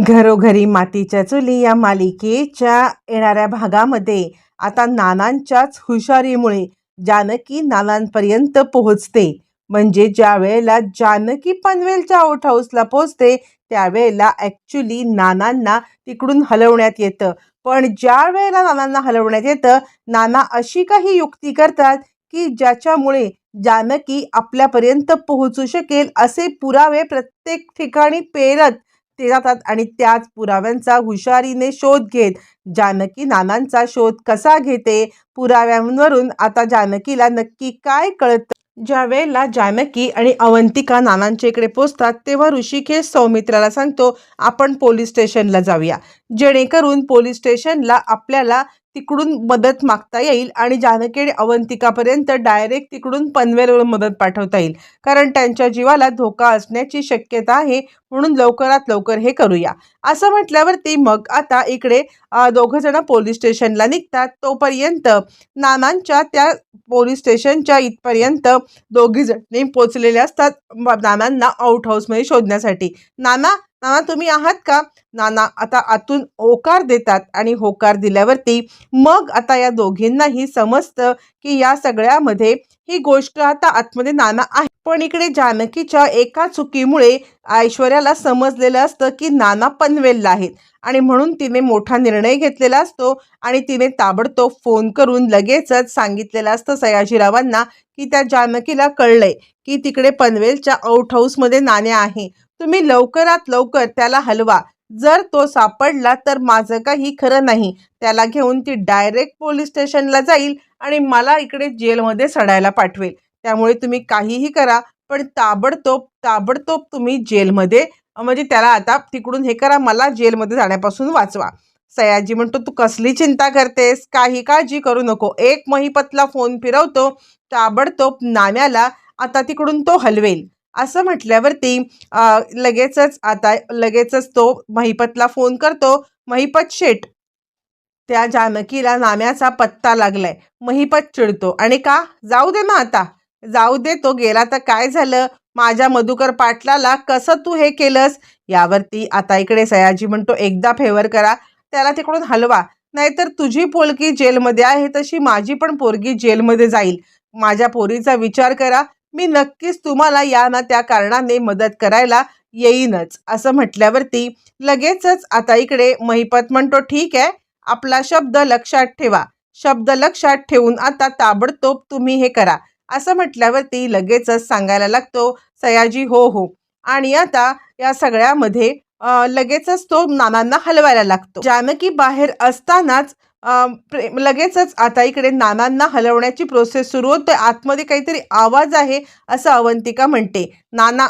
घरोघरी मातीच्या चुली या मालिकेच्या येणाऱ्या भागामध्ये आता नानांच्याच हुशारीमुळे जानकी नानांपर्यंत पोहोचते. म्हणजे ज्या वेळेला जानकी पनवेलच्या आउट हाऊसला पोहोचते त्यावेळेला ॲक्च्युली नानांना तिकडून हलवण्यात येतं. पण ज्या वेळेला नानांना हलवण्यात येतं नाना अशी काही युक्ती करतात की ज्याच्यामुळे जानकी आपल्यापर्यंत पोहोचू शकेल असे पुरावे प्रत्येक ठिकाणी पेरत ते जातात आणि त्याच पुराव्यांचा हुशारीने शोध घेत जानकी नानांचा शोध कसा घेते? पुराव्यांवरून आता जानकीला नक्की काय कळतं? ज्या वेळेला जानकी आणि अवंतिका नानांच्या इकडे पोचतात तेव्हा ऋषिकेश सौमित्राला सांगतो आपण पोलीस स्टेशनला जाऊया. जेणेकरून पोलीस स्टेशनला आपल्याला तिकडून मदत मागता येईल आणि जानकी आणि अवंतिकापर्यंत डायरेक्ट तिकडून पनवेलवर मदत पाठवता येईल. कारण त्यांच्या जीवाला धोका असण्याची शक्यता आहे म्हणून लवकरात लवकर हे करूया. असं म्हटल्यावरती मग आता इकडे दोघं जण पोलीस स्टेशनला निघतात. तोपर्यंत नानांच्या त्या पोलीस स्टेशनच्या इथपर्यंत दोघीजणी पोचलेले असतात नानांना आउट हाऊसमध्ये शोधण्यासाठी. नाना नाना तुम्ही आहात का? नाना आता आतून ओकार देतात आणि होकार दिल्यावरती मग आता या दोघींनाही समजतं की या सगळ्यामध्ये ही गोष्ट आता आतमध्ये नाना आहे. पण इकडे जानकीच्या एका चुकीमुळे ऐश्वर्याला समजलेलं असतं की नाना पनवेलला आहेत आणि म्हणून तिने मोठा निर्णय घेतलेला असतो आणि तिने ताबडतोब फोन करून लगेचच सांगितलेलं असतं सयाजीरावांना की त्या जानकीला कळलंय की तिकडे पनवेलच्या आउट हाऊसमध्ये नाण्या आहे. तुम्ही लवकरात लवकर त्याला हलवा. जर तो सापडला तर माझं काही खरं नाही. त्याला घेऊन ती डायरेक्ट पोलीस स्टेशनला जाईल आणि मला इकडे जेलमध्ये सडायला पाठवेल. त्यामुळे तुम्ही काहीही करा पण ताबडतोब ताबडतोब तुम्ही जेलमध्ये म्हणजे त्याला आता तिकडून हे करा मला जेलमध्ये जाण्यापासून वाचवा. सयाजी म्हणतो तू कसली चिंता करतेस? काही काळजी करू नको. एक महिपतला फोन फिरवतो ताबडतोब नाम्याला आता तिकडून तो हलवेल. असं म्हटल्यावरती लगेचच आता लगेचच तो महिपतला फोन करतो महिपत शेठ त्या जानकीला नाम्याचा पत्ता लागलाय. महिपत चिडतो आणि का? जाऊ दे ना आता. जाऊ दे तो गेला तर काय झालं? माझ्या मधुकर पाटलाला कसं तू हे केलंस? यावरती आता इकडे सयाजी म्हणतो एकदा फेवर करा त्याला तिकडून हलवा. नाहीतर तुझी पोलकी जेलमध्ये आहे तशी माझी पण पोरगी जेलमध्ये जाईल. माझ्या पोरीचा विचार करा मी नक्कीच तुम्हाला या ना त्या कारणाने मदत करायला येईनच असं म्हटल्यावरती लगेचच आता इकडे महिपत म्हणतो ठीक आहे आपला शब्द लक्षात ठेवा. शब्द लक्षात ठेवून आता ताबडतोब तुम्ही हे करा. असं म्हटल्यावरती लगेचच सांगायला लागतो सयाजी हो हो. आणि आता या सगळ्यामध्ये लगेचच तो नानांना हलवायला लागतो. जानकी बाहेर असतानाच प्रे- लगेचच आता इकडे नानांना हलवण्याची प्रोसेस सुरू होते आतमध्ये काहीतरी आवाज आहे असं अवंतिका म्हणते. नाना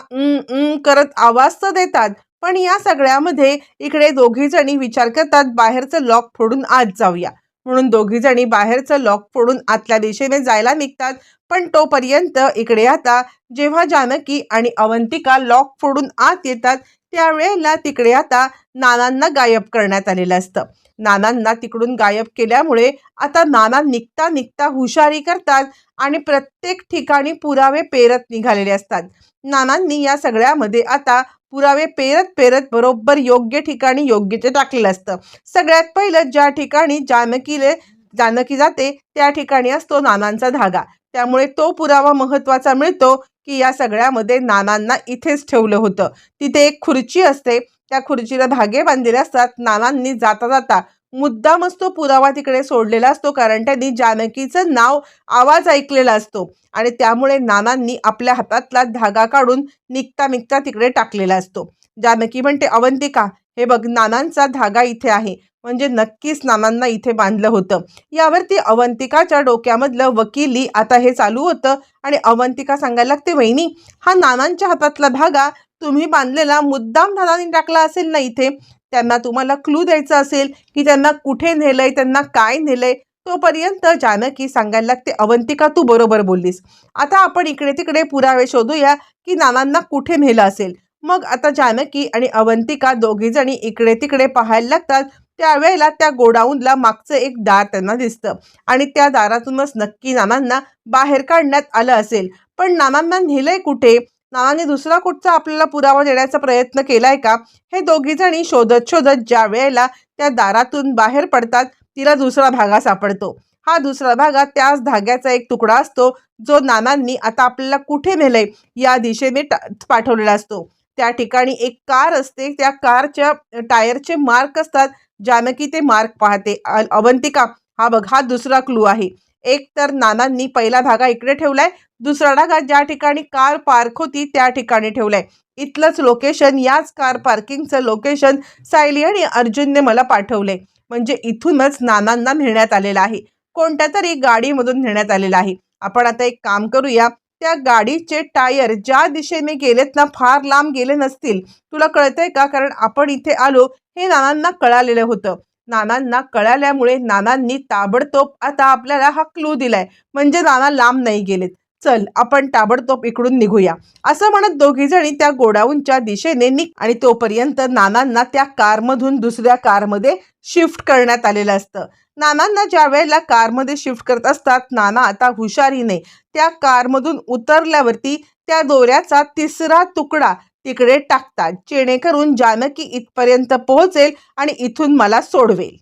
करत आवाज तर देतात पण या सगळ्यामध्ये इकडे दोघी जणी विचार करतात बाहेरचं लॉक फोडून आत जाऊया. म्हणून दोघी जणी बाहेरचं लॉक फोडून आतल्या दिशेने जायला निघतात पण तोपर्यंत इकडे आता जेव्हा जानकी आणि अवंतिका लॉक फोडून आत येतात त्यावेळेला तिकडे आता नानांना गायब करण्यात आलेलं असतं. नानांना तिकडून गायब केल्यामुळे आता नाना निघता निघता हुशारी करतात आणि प्रत्येक ठिकाणी पुरावे पेरत निघालेले असतात. नानांनी या सगळ्यामध्ये आता पुरावे पेरत पेरत बरोबर योग्य ठिकाणी योग्य ते टाकलेलं असतं. सगळ्यात पहिलं ज्या ठिकाणी जानकीले जानकी जाते त्या ठिकाणी असतो नानांचा धागा. त्यामुळे तो पुरावा महत्त्वाचा मिळतो की या सगळ्यामध्ये नानांना इथेच ठेवलं होतं. तिथे एक खुर्ची असते त्या खुर्चीला धागे बांधलेले असतात. नानांनी जाता जाता मुद्दामच तो पुरावा तिकडे सोडलेला असतो. कारण त्यांनी जानकीचं नाव आवाज ऐकलेला असतो. आणि त्यामुळे नानांनी आपल्या हातातला धागा काढून निघता निघता तिकडे टाकलेला असतो. जानकी म्हणते अवंतिका हे बघ नानांचा धागा इथे आहे. म्हणजे नक्कीच नानांना इथे बांधलं होतं. यावरती अवंतिकाच्या डोक्यामधलं वकिली आता हे चालू होतं. आणि अवंतिका सांगायला लागते वहिनी हा नानांच्या हातातला धागा तुम्ही बांधलेला मुद्दाम नानांनी टाकला असेल ना इथे त्यांना तुम्हाला क्लू द्यायचा असेल की त्यांना कुठे नेलंय त्यांना काय नेलंय तोपर्यंत जानकी सांगायला लागते अवंतिका तू बरोबर बोललीस. आता आपण इकडे तिकडे पुरावे शोधूया की नानांना कुठे नेलं असेल. मग आता जानकी आणि अवंतिका दोघी जणी इकडे तिकडे पाहायला लागतात. त्यावेळेला त्या गोडाऊनला मागचं एक दार त्यांना दिसतं आणि त्या दारातूनच नक्की नानांना बाहेर काढण्यात आलं असेल. पण नानांना नेलंय कुठे? नानाने दुसरा कुठचा आपल्याला पुरावा देण्याचा प्रयत्न केलाय का? हे दोघी जणी शोधत शोधत ज्या वेळेला त्या दारातून बाहेर पडतात तिला दुसरा भागा सापडतो. हा दुसरा भागा त्याच धाग्याचा एक तुकडा असतो जो नानांनी आता आपल्याला कुठे नेलंय या दिशेने पाठवलेला असतो. त्या ठिकाणी एक कार असते त्या कारच्या टायरचे मार्क असतात जानकी ते मार्क पाहते. अवंतिका हा बघ हा दुसरा क्लू आहे. एक तर नानांनी पहिला धागा इकडे ठेवलाय दुसरा धागा ज्या ठिकाणी कार पार्क होती त्या ठिकाणी ठेवलाय. इथलंच लोकेशन याच कार पार्किंगचं लोकेशन सायली आणि अर्जुनने मला पाठवले म्हणजे इथूनच नानांना नेण्यात आलेलं आहे. कोणत्या तरी गाडीमधून नेण्यात आलेलं आहे. आपण आता एक काम करूया. त्या गाडीचे टायर ज्या दिशेने गेलेत ना फार लांब गेले नसतील. तुला कळतंय का? कारण आपण इथे आलो हे नानांना कळालेलं होतं. नानांना कळाल्यामुळे नानांनी ताबडतोब आता आपल्याला हा क्लू दिलाय. म्हणजे नाना लांब नाही गेलेत. चल आपण ताबडतोब इकडून निघूया. असं म्हणत दोघी जणी त्या गोडाऊनच्या दिशेने निघ आणि तोपर्यंत नानांना त्या कारमधून दुसऱ्या कारमध्ये शिफ्ट करण्यात आलेलं असतं. नानांना ज्या वेळेला कारमध्ये शिफ्ट करत असतात नाना आता हुशारीने त्या कारमधून उतरल्यावरती त्या दोऱ्याचा तिसरा तुकडा तिकडे टाकतात जेणेकरून जानकी इथपर्यंत पोहोचेल आणि इथून मला सोडवेल.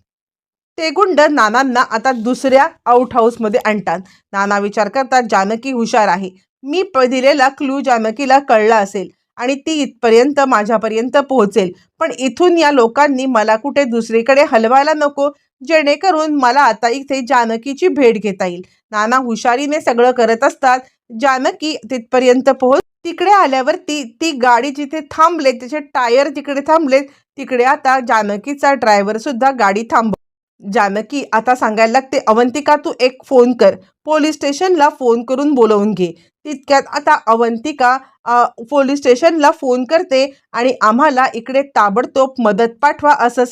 ते गुंड नानांना आता दुसऱ्या आउट हाऊसमध्ये आणतात. नाना विचार करतात जानकी हुशार आहे. मी दिलेला क्लू जानकीला कळला असेल आणि ती इथपर्यंत माझ्यापर्यंत पोहोचेल. पण इथून या लोकांनी मला कुठे दुसरीकडे हलवायला नको जेणेकरून मला आता इथे जानकीची भेट घेता येईल. नाना हुशारीने सगळं करत असतात. जानकी तिथपर्यंत पोहोच तिकडे आल्यावर ती ती गाडी जिथे थांबले त्याचे टायर जिकडे थांबले तिकडे आता जानकीचा ड्रायव्हर सुद्धा गाडी थांब जानकी आता सांगायला लागते अवंतिका तू एक फोन कर. पोलीस स्टेशनला फोन करून बोलवून घे. तितक्यात आता अवंतिका पोलीस स्टेशनला फोन करते आणि आम्हाला इकडे ताबडतोब मदत पाठवा असं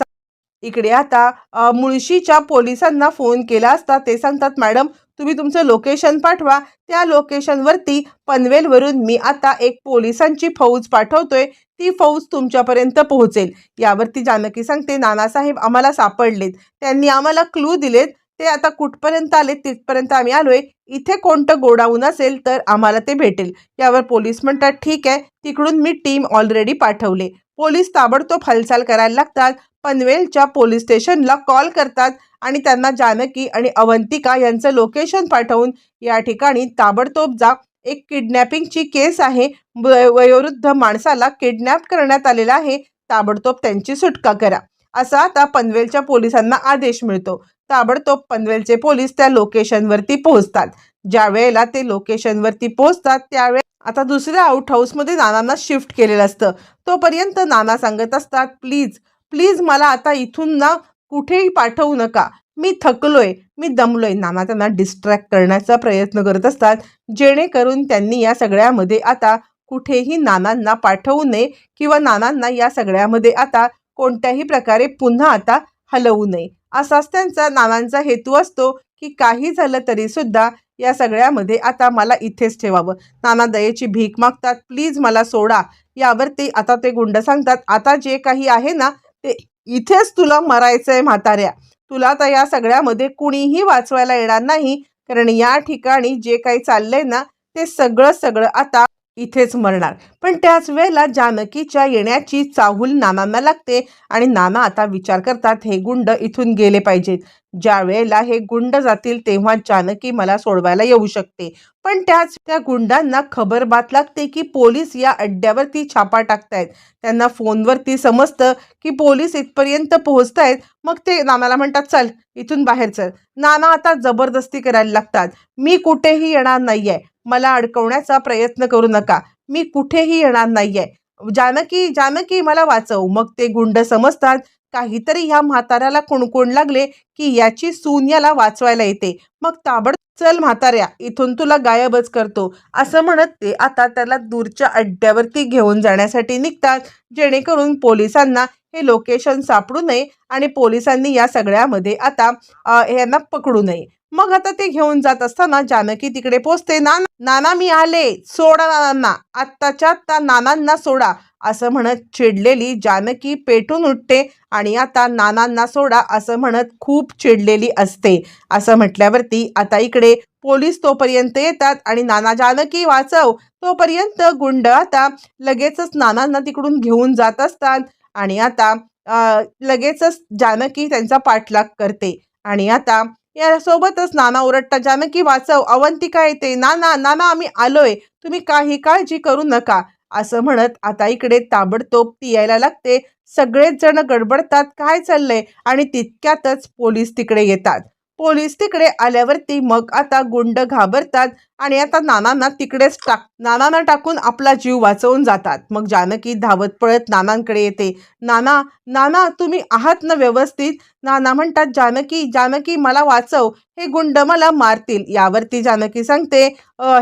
इकडे आता मुळशीच्या पोलिसांना फोन केला असता ते सांगतात मॅडम तुम्ही तुमचं लोकेशन पाठवा. त्या लोकेशनवरती पनवेलवरून मी आता एक पोलिसांची फौज पाठवतोय. ती फौज तुमच्यापर्यंत पोहोचेल. यावरती जानकी सांगते नानासाहेब आम्हाला सापडलेत. त्यांनी आम्हाला क्लू दिलेत. ते आता कुठपर्यंत आले तिथपर्यंत आम्ही आलोय. इथे कोणतं गोडाऊन असेल तर आम्हाला ते भेटेल. यावर पोलीस म्हणतात ठीक आहे तिकडून मी टीम ऑलरेडी पाठवले. पोलीस ताबडतोब हालचाल करायला लागतात. पनवेलच्या पोलीस स्टेशनला कॉल करतात आणि त्यांना जानकी आणि अवंतिका यांचं लोकेशन पाठवून या ठिकाणी ताबडतोब जा. एक किडनॅपिंगची केस आहे. व- वयोवृद्ध माणसाला किडनॅप करण्यात आलेला आहे. ताबडतोब त्यांची सुटका करा. असा आता पनवेलच्या पोलिसांना आदेश मिळतो. ताबडतोब पनवेलचे पोलीस त्या लोकेशनवरती पोहोचतात. ज्या वेळेला ते लोकेशनवरती पोहोचतात त्यावेळे आता दुसऱ्या आउट हाऊसमध्ये नानांना शिफ्ट केलेलं असतं. तोपर्यंत नाना सांगत असतात प्लीज प्लीज मला आता इथून ना कुठेही पाठवू नका. मी थकलोय मी दमलोय. नाना त्यांना डिस्ट्रॅक्ट करण्याचा प्रयत्न करत असतात जेणेकरून त्यांनी या सगळ्यामध्ये आता कुठेही नानांना पाठवू नये किंवा नानांना या सगळ्यामध्ये आता कोणत्याही प्रकारे पुन्हा आता हलवू नये. असाच त्यांचा नानांचा हेतू असतो की काही झालं तरी सुद्धा या सगळ्यामध्ये आता मला इथेच ठेवावं. नाना दयेची भीक मागतात. प्लीज मला सोडा. यावर ते आता ते गुंड सांगतात आता जे काही आहे ना ते इथेच तुला मरायचं आहे म्हाताऱ्या. तुला तर या सगळ्यामध्ये कुणीही वाचवायला येणार नाही. कारण या ठिकाणी जे काही चाललंय ना ते सगळं सगळं आता इथेच मरणार. पण त्याच वेळेला जानकीच्या येण्याची चाहूल नानांना लागते आणि नाना आता विचार करतात हे गुंड इथून गेले पाहिजेत. ज्या वेळेला हे गुंड जातील तेव्हा जानकी मला सोडवायला येऊ शकते. पण त्याच त्या गुंडांना खबर बात लागते की पोलीस या अड्ड्यावरती छापा टाकतायत. त्यांना फोनवरती समजतं की पोलीस इथपर्यंत पोहोचतायत. मग ते नानाला म्हणतात चल इथून बाहेर चल. नाना आता जबरदस्ती करायला लागतात. मी कुठेही येणार नाहीये. मला अडकवण्याचा प्रयत्न करू नका. मी कुठेही येणार नाहीये. जानकी जानकी मला वाचव. मग ते गुंड समजतात. काहीतरी ह्या म्हाताऱ्याला कुणकुण लागले की याची सून याला वाचवायला येते. मग ताबड चल म्हाताऱ्या इथून तुला गायबच करतो. असं म्हणत ते आता त्याला दूरच्या अड्ड्यावरती घेऊन जाण्यासाठी निघतात. जेणेकरून पोलिसांना हे लोकेशन सापडू नये आणि पोलिसांनी या सगळ्यामध्ये आता यांना पकडू नये. मग आता ते घेऊन जात असताना जानकी तिकडे पोचते नाना नाना मी आले सोडा नानांना आत्ताच्या आत्ता नानांना सोडा असं म्हणत चिडलेली जानकी पेटून उठते आणि आता नानांना सोडा असं म्हणत खूप चिडलेली असते. असं म्हटल्यावरती आता इकडे पोलीस तोपर्यंत येतात आणि नाना जानकी वाचव. तोपर्यंत गुंड आता लगेचच नानांना तिकडून घेऊन जात असतात आणि आता लगेचच जानकी त्यांचा पाठलाग करते आणि आता यासोबतच नाना उरट्टा जानकी वाचव अवंतिका येते. नाना नाना आम्ही आलोय. तुम्ही काही काळजी करू नका. असं म्हणत आता इकडे ताबडतोब ती यायला लागते. सगळेच जण गडबडतात काय चाललंय? आणि तितक्यातच पोलीस तिकडे येतात. पोलीस तिकडे आल्यावरती मग आता गुंड घाबरतात आणि आता नानांना तिकडेच टाक नानांना टाकून आपला जीव वाचवून जातात. मग जानकी धावत पळत नानांकडे येते. नाना नाना तुम्ही आहात ना व्यवस्थित? नाना म्हणतात जानकी जानकी मला वाचव. हे गुंड मला मारतील. यावरती जानकी सांगते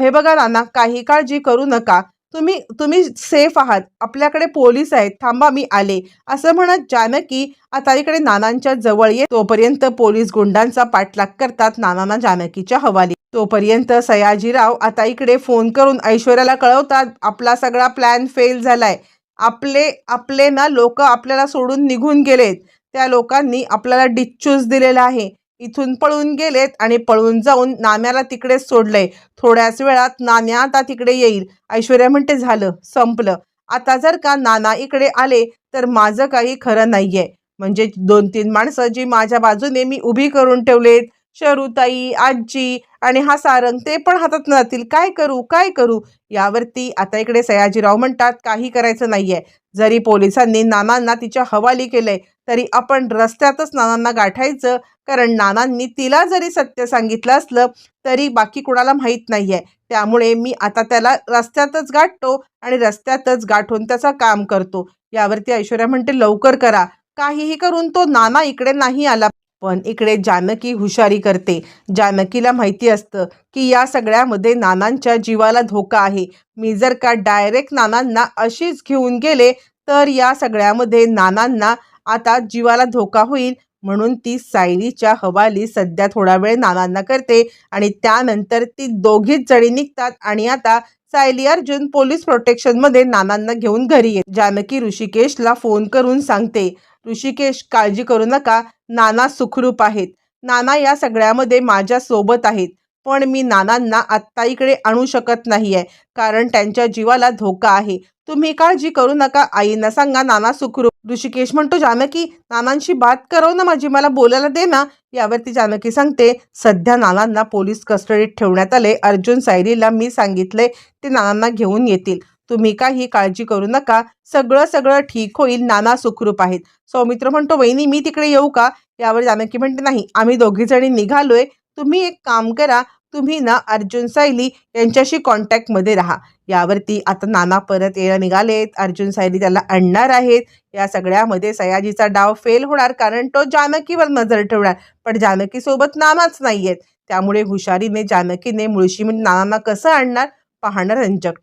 हे बघा नाना काही काळजी करू नका. तुम्ही तुम्ही सेफ आहात. आपल्याकडे पोलीस आहेत. थांबा मी आले. असं म्हणत जानकी आता इकडे नानांच्या जवळ येत तोपर्यंत पोलीस गुंडांचा पाठलाग करतात नानांना जानकीच्या हवाली. तोपर्यंत सयाजीराव आता इकडे फोन करून ऐश्वर्याला कळवतात आपला सगळा प्लॅन फेल झालाय. आपले आपले ना लोक आपल्याला सोडून निघून गेलेत. त्या लोकांनी आपल्याला डिच्चूस दिलेला आहे. इथून पळून गेलेत आणि पळून जाऊन नाम्याला तिकडेच सोडलंय. थोड्याच वेळात नाण्या आता तिकडे येईल. ऐश्वर्या म्हणते झालं संपलं. आता जर का नाना इकडे आले तर माझं काही खरं नाहीये. म्हणजे दोन तीन माणसं जी माझ्या बाजूने मी उभी करून ठेवलेत शरूताई आजी आणि हा सारंग ते पण हातात जातील काय करू काय करू? यावरती आता इकडे सयाजीराव म्हणतात काही करायचं नाहीये. जरी पोलिसांनी नानांना तिच्या हवाली केलंय तरी आपण रस्त्यातच नानांना गाठायचं. कारण नानांनी तिला जरी सत्य सांगितलं असलं तरी बाकी कुणाला माहीत नाही आहे त्यामुळे मी आता त्याला रस्त्यातच गाठतो आणि रस्त्यातच गाठून त्याचा काम करतो. यावरती ऐश्वर्या म्हणते लवकर करा. काहीही करून तो नाना इकडे नाही आला. पण इकडे जानकी हुशारी करते. जानकीला माहिती असतं की या सगळ्यामध्ये नानांच्या जीवाला धोका आहे. मी जर का डायरेक्ट नानांना अशीच घेऊन गेले तर या सगळ्यामध्ये नानांना आता जीवाला धोका होईल म्हणून ती सायलीच्या हवाली सध्या थोडा वेळ नानांना करते आणि त्यानंतर ती दोघीच जणी निघतात आणि आता सायली अर्जुन पोलीस प्रोटेक्शनमध्ये नानांना घेऊन घरी येत. जानकी ऋषिकेशला फोन करून सांगते ऋषिकेश काळजी करू नका नाना सुखरूप आहेत. नाना या सगळ्यामध्ये माझ्या सोबत आहेत. पण मी नानांना आत्ता इकडे आणू शकत नाही आहे कारण त्यांच्या जीवाला धोका आहे. तुम्ही काळजी करू नका आईंना सांगा नाना सुखरूप. ऋषिकेश म्हणतो जानकी नानांशी बात करव ना माझी मला बोलायला दे ना. यावरती जानकी सांगते सध्या नानांना पोलीस कस्टडीत ठेवण्यात आले. अर्जुन सायरीला मी सांगितले ते नानांना घेऊन येतील. तुम्ही काही काळजी करू नका. सगळं सगळं ठीक होईल नाना सुखरूप आहेत. सौमित्र म्हणतो वहिनी मी तिकडे येऊ का? यावर जानकी म्हणते नाही आम्ही दोघी जणी निघालोय. तुम्ही एक काम करा तुम्ही ना अर्जुन सायली यांच्याशी कॉन्टॅक्टमध्ये राहा. यावरती आता नाना परत यायला निघालेत. अर्जुन सायली त्याला आणणार आहेत. या सगळ्यामध्ये सयाजीचा डाव फेल होणार कारण तो जानकीवर नजर ठेवणार. पण जानकीसोबत नानाच नाही आहेत त्यामुळे हुशारीने जानकीने मुळशी नानांना कसं आणणार? पाहणं रंजक.